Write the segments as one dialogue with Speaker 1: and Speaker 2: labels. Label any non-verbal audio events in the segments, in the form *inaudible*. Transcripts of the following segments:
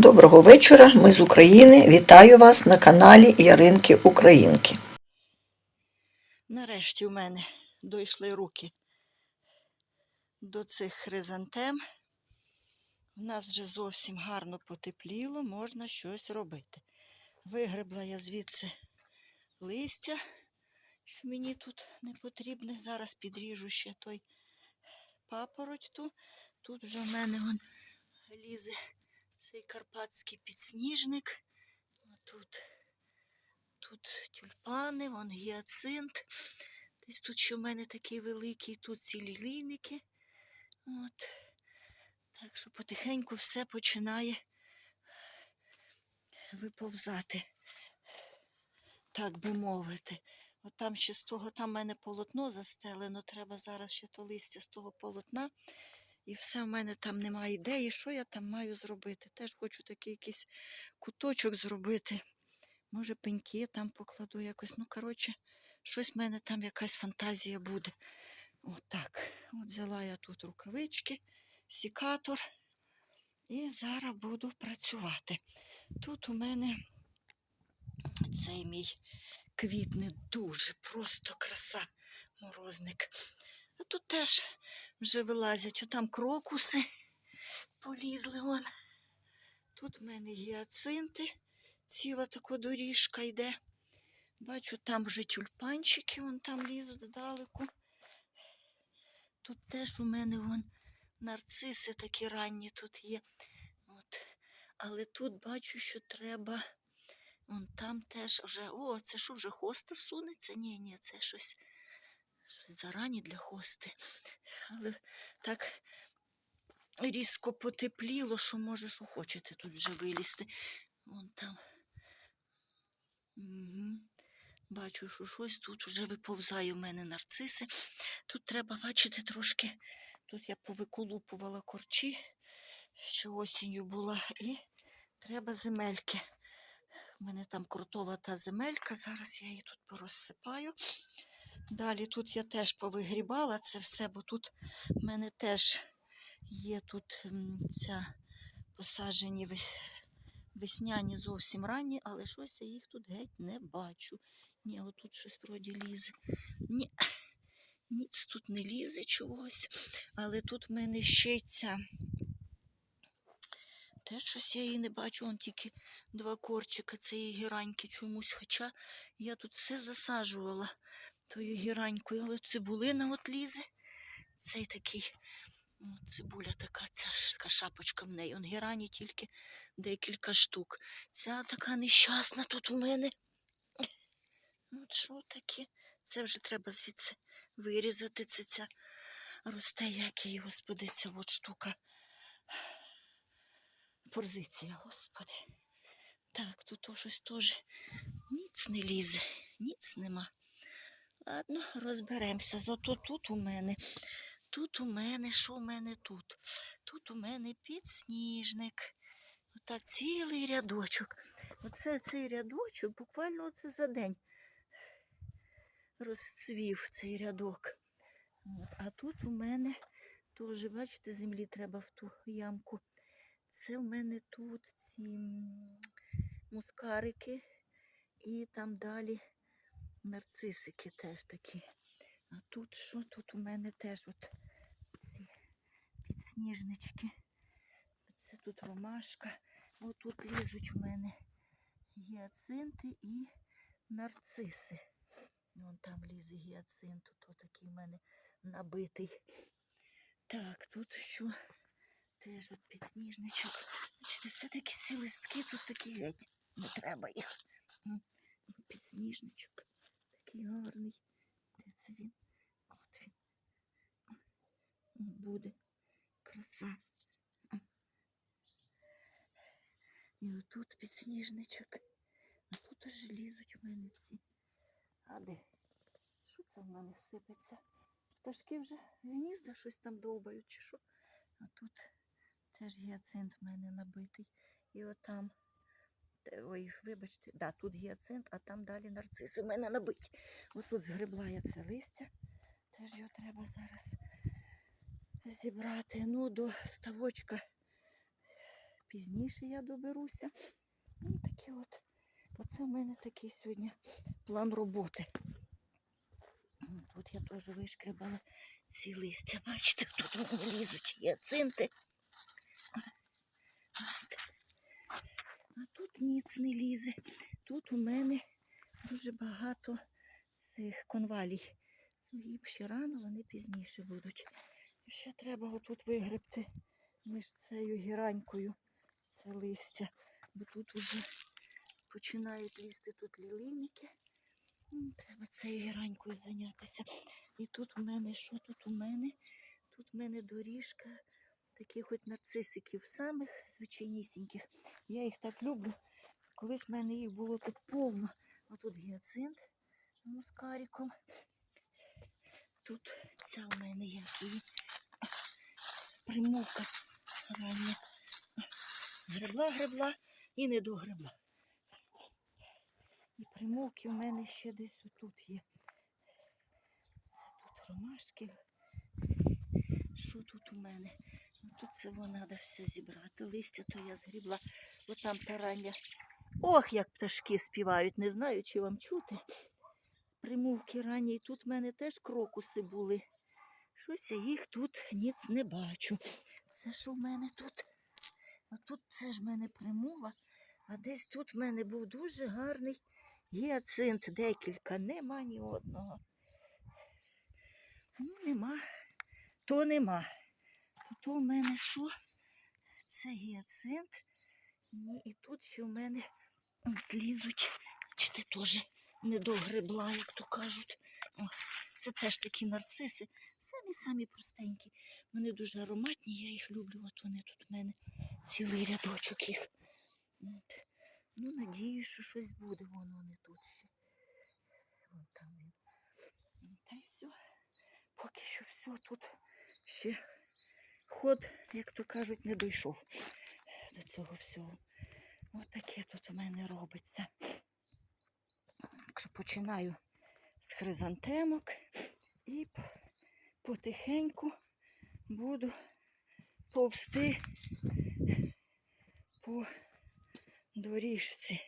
Speaker 1: Доброго вечора, ми з України. Вітаю вас на каналі Яринки Українки. Нарешті у мене дійшли руки до цих хризантем. У нас вже зовсім гарно потепліло, можна щось робити. Вигребла я звідси листя, що мені тут не потрібне. Зараз підріжу ще той папороть ту. Тут вже в мене вон лізе цей карпатський підсніжник. Тут, тут тюльпани, вон гіацинт. Десь тут ще в мене такий великий, тут цілі лійники. От. Так що потихеньку все починає виповзати, так би мовити. От там ще з того, там в мене полотно застелено, треба зараз ще то листя з того полотна. І все в мене там немає ідеї, що я там маю зробити. Теж хочу такий якийсь куточок зробити. Може, пеньки там покладу якось. Ну, коротше, щось в мене там якась фантазія буде. От. От взяла я тут рукавички, сікатор. І зараз буду працювати. Тут у мене цей мій квітне дуже просто краса, морозник. А тут теж вже вилазять. Отам крокуси *laughs* полізли вон. Тут в мене гіацинти, ціла така доріжка йде. Бачу, там вже тюльпанчики, вон там лізуть здалеку. Тут теж у мене вон нарциси такі ранні тут є. От. Але тут бачу, що треба. Вон там теж вже. О, це що вже хоста сунеться? Ні, ні, це щось, щось зарані для хости. Але так різко потепліло, що може, що хочете тут вже вилізти. Вон там. Угу. Бачу, що щось тут вже виповзає в мене нарциси. Тут треба бачити трошки. Тут я повиколупувала корчі, що осінню була, і треба земельки. У мене там крутова та земелька, зараз я її тут порозсипаю. Далі тут я теж повигрібала це все, бо тут в мене теж є тут ця посаджені вес- весняні зовсім ранні, але щось я їх тут геть не бачу. Ні, отут щось вроді лізе. Ні, *coughs* ніц тут не лізе чогось. Але тут в мене ще й ця. Теж щось я її не бачу, он тільки два корчика цієї гіраньки чомусь. Хоча я тут все засаджувала тою гіранькою, але цибулина от лізе. Цей такий. ну, Цибуля така, ця така шапочка в неї. Он гірані тільки декілька штук. Ця така нещасна тут у мене. От що таке? Це вже треба звідси вирізати. Це ця росте, як її, господи, ця от штука. Форзиція, господи. Так, тут щось теж ніц не лізе, ніц нема. Ладно, розберемося. Зато тут у мене. Тут у мене, що у мене тут? Тут у мене підсніжник. Отак цілий рядочок. Оце цей рядочок, буквально оце за день розцвів цей рядок. От. А тут у мене теж, бачите, землі треба в ту ямку. Це в мене тут ці мускарики і там далі нарцисики теж такі. А тут що? Тут у мене теж от ці підсніжнички. Це тут ромашка. Ось тут лізуть у мене гіацинти і нарциси. Вон там лізе гіацинт, то такий в мене набитий. Так, тут що? Теж от підсніжничок. Бачите, все-таки ці листки тут такі геть. Не треба їх. Підсніжничок. Такий гарний. Де це він? От він. Буде. Краса. І отут підсніжничок. А тут аж лізуть у мене ці. А де? Що це в мене сипеться? Пташки вже гнізда щось там довбають, чи що? А тут теж гіацинт в мене набитий. І отам. Те- Ой, вибачте, да, тут гіацинт, а там далі нарциси в мене набиті. Отут згребла я це листя. Теж його треба зараз зібрати. Ну, до ставочка пізніше я доберуся. Ну, такі от. Оце в мене такий сьогодні план роботи. Тут я теж вишкребала ці листя. Бачите, тут лізуть гіацинти. От. А тут ніц не лізе. Тут у мене дуже багато цих конвалій. Ну, їм ще рано, вони пізніше будуть. Ще треба отут вигребти між цією гіранькою це листя. Бо тут вже починають лізти тут лілинники. Треба цією гіранькою зайнятися. І тут у мене, що тут у мене? Тут у мене доріжка таких от нарцисиків, самих звичайнісіньких. Я їх так люблю. Колись в мене їх було тут повно. А тут гіацинт мускариком. Тут ця у мене є примовка рання. Гребла, гребла і не догребла. І примовки у мене ще десь отут є. Це тут ромашки. Що тут у мене? Це треба все зібрати. Листя то я згрібла. Бо там тарання. Ох, як пташки співають. Не знаю, чи вам чути. Примовки ранні. І тут в мене теж крокуси були. Щось я їх тут ніц не бачу. Це що в мене тут? А тут це ж в мене примула, а десь тут в мене був дуже гарний гіацинт. Декілька, нема ні одного. Ну, нема, то нема. То в мене що? Це гіацинт. Ні, і тут ще в мене от лізуть. Бачите, теж не догребла, як то кажуть. О, це теж такі нарциси. Самі-самі простенькі. Вони дуже ароматні, я їх люблю. От вони тут в мене цілий рядочок їх. От. Ну, надіюсь, що щось буде. Вон вони тут ще. Вон там він. Та й все. Поки що все тут ще ход, як то кажуть, не дійшов до цього всього. Ось таке тут в мене робиться. Так що починаю з хризантемок і потихеньку буду повсти по доріжці.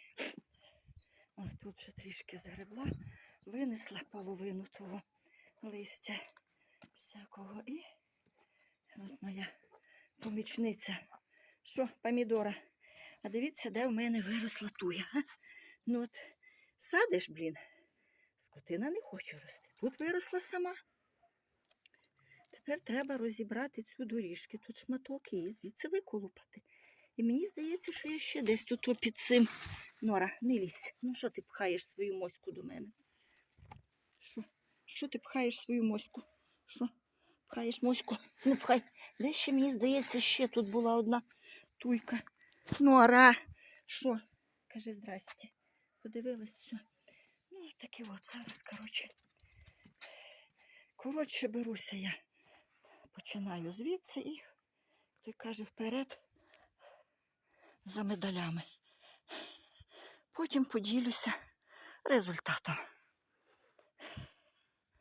Speaker 1: О, тут вже трішки загребла, винесла половину того листя всякого. І от моя помічниця. Що, помідора? А дивіться, де в мене виросла туя. Ну от садиш, блін. Скотина не хоче рости. Тут виросла сама. Тепер треба розібрати цю доріжку. Тут шматок і звідси виколупати. І мені здається, що я ще десь тут під цим. Нора, не лізь. Ну що ти пхаєш свою моську до мене? Що? Що ти пхаєш свою моську? Що? Пхаєш моську? *laughs* Не пхай. Де ще мені здається, ще тут була одна туйка. Нора. Що? Кажи здрасте. Подивилась все. Ну, таке от зараз, коротше. Коротше, беруся я. Починаю звідси і той каже вперед за медалями. Потім поділюся результатом.